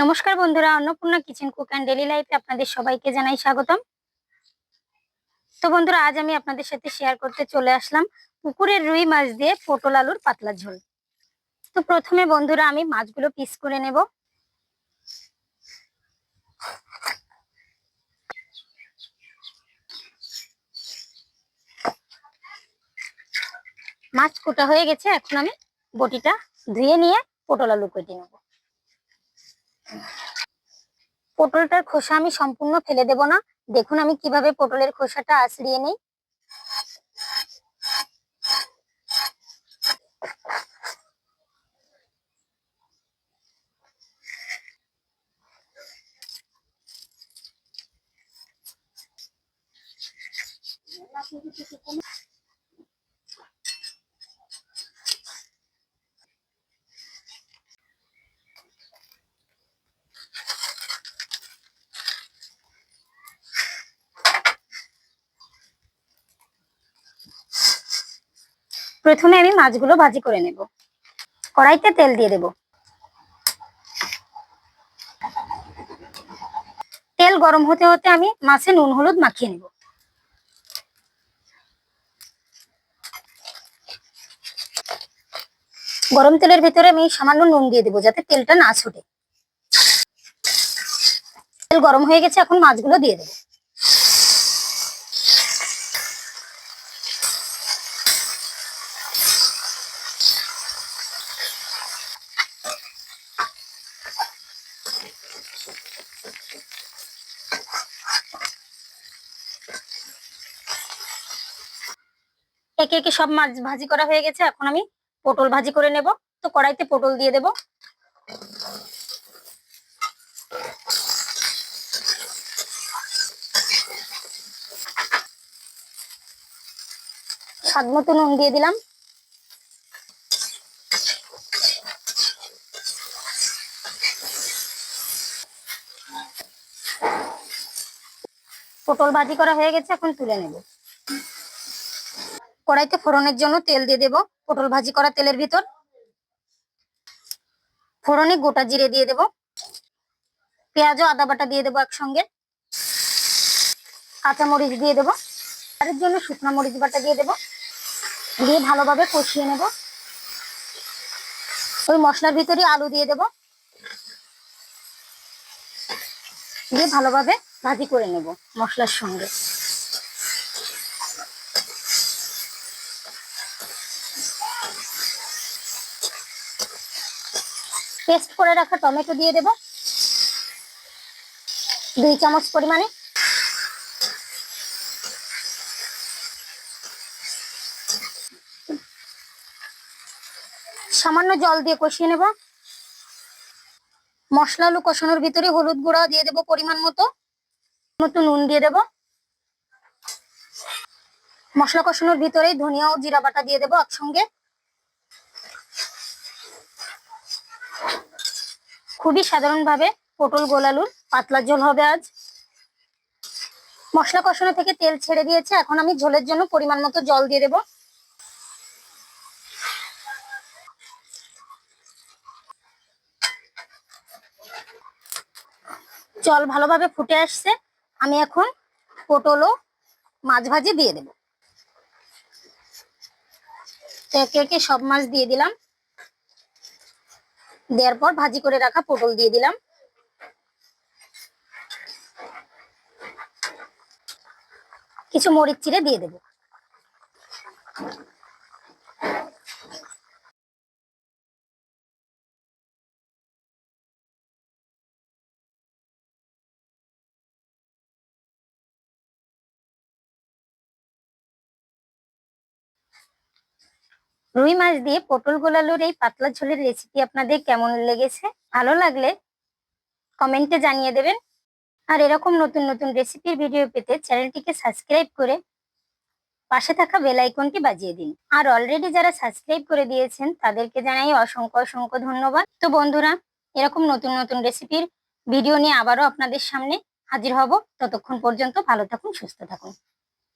নমস্কার বন্ধুরা, Annapurna kitchen cook and daily লাইফে আপনাদের সবাইকে জানাই স্বাগতম। তো বন্ধুরা, আজ আমি আপনাদের সাথে শেয়ার করতে চলে আসলাম পুকুরের রুই মাছ দিয়ে পটল আলুর পাতলা ঝোল। তো প্রথমে বন্ধুরা, আমি মাছগুলো পিস করে নেব। মাছ কোটা হয়ে গেছে, এখন আমি বটিটা ধুয়ে নিয়ে পটল আলু কেটে নেব। পটলটার খোসা আমি সম্পূর্ণ ফেলে দেব না। দেখুন আমি কীভাবে পটলের খোসাটা আছড়িয়ে নেই। প্রথমে আমি মাছগুলো ভাজি করে নেব। কড়াইতে তেল দিয়ে দেব। তেল গরম হতে হতে আমি মাছে নুন, হলুদ মাখিয়ে নেব। গরম তেলের ভিতরে আমি সামান্য নুন দিয়ে দেবো যাতে তেলটা না ছোটে। তেল গরম হয়ে গেছে, এখন মাছগুলো দিয়ে দেবো। একে একে সব মাছ ভাজি করা হয়ে গেছে, এখন আমি পটল ভাজি করে নেব। তো কড়াইতে পটল দিয়ে দেব। স্বাদ মতো নুন দিয়ে দিলাম। পটল ভাজি করা হয়ে গেছে, এখন তুলে নেব। কড়াইতে ফোড়নের জন্য তেল দিয়ে দেব, পটল ভাজি করা তেলের ভিতর। ফোড়নে গোটা জিরে দিয়ে দেব, পেঁয়াজ আদা বাটা দিয়ে দেবো একসঙ্গে কাঁচা মরিচ দিয়ে দেবো, তার জন্য শুকনো মরিচ বাটা দিয়ে দেবো, দিয়ে ভালোভাবে কষিয়ে নেব। ওই মশলার ভিতরে আলু দিয়ে দেব, দিয়ে ভালোভাবে ভাজি করে নেব মশলার সঙ্গে। পেস্ট করে রাখা টমেটো দিয়ে দেব। দুই চামচ পরিমাণে। সামান্য জল দিয়ে কষিয়ে নেব। মশলা আলু কষানোর ভিতরে হলুদ গুঁড়া দিয়ে দেব পরিমাণ মতো। মতো নুন দিয়ে দেব। মশলা কষানোর ভিতরে ধনিয়া ও জিরা বাটা দিয়ে দেবো একসঙ্গে। খুবই সাধারণভাবে পটল গোলালুর পাতলা ঝোল হবে আজ। মশলা কষানো থেকে তেল ছেড়ে দিয়েছে। এখন আমি ঝোলের জন্য পরিমাণ মতো জল দিয়ে দেব। জল ভালোভাবে ফুটে আসছে। আমি এখন পটল ও মাছ ভাজি দিয়ে দেব। একে একে সব মাছ দিয়ে দিলাম। দেওয়ার পর ভাজি করে রাখা পটল দিয়ে দিলাম। কিছু মরিচ চিড়ে দিয়ে দেব। রুই মাছ দিয়ে পটল গোলালুর এই পাতলা ঝোলের রেসিপি আপনাদের কেমন লেগেছে? ভালো লাগলে কমেন্টে জানিয়ে দেবেন। আর এরকম নতুন নতুন রেসিপির ভিডিও পেতে চ্যানেলটিকে সাবস্ক্রাইব করে পাশে থাকা বেল আইকনটি বাজিয়ে দিন। আর অলরেডি যারা সাবস্ক্রাইব করে দিয়েছেন, তাদেরকে জানাই অসংখ্য অসংখ্য ধন্যবাদ। তো বন্ধুরা, এরকম নতুন নতুন রেসিপির ভিডিও নিয়ে আবারও আপনাদের সামনে হাজির হব। ততক্ষণ পর্যন্ত ভালো থাকুন, সুস্থ থাকুন।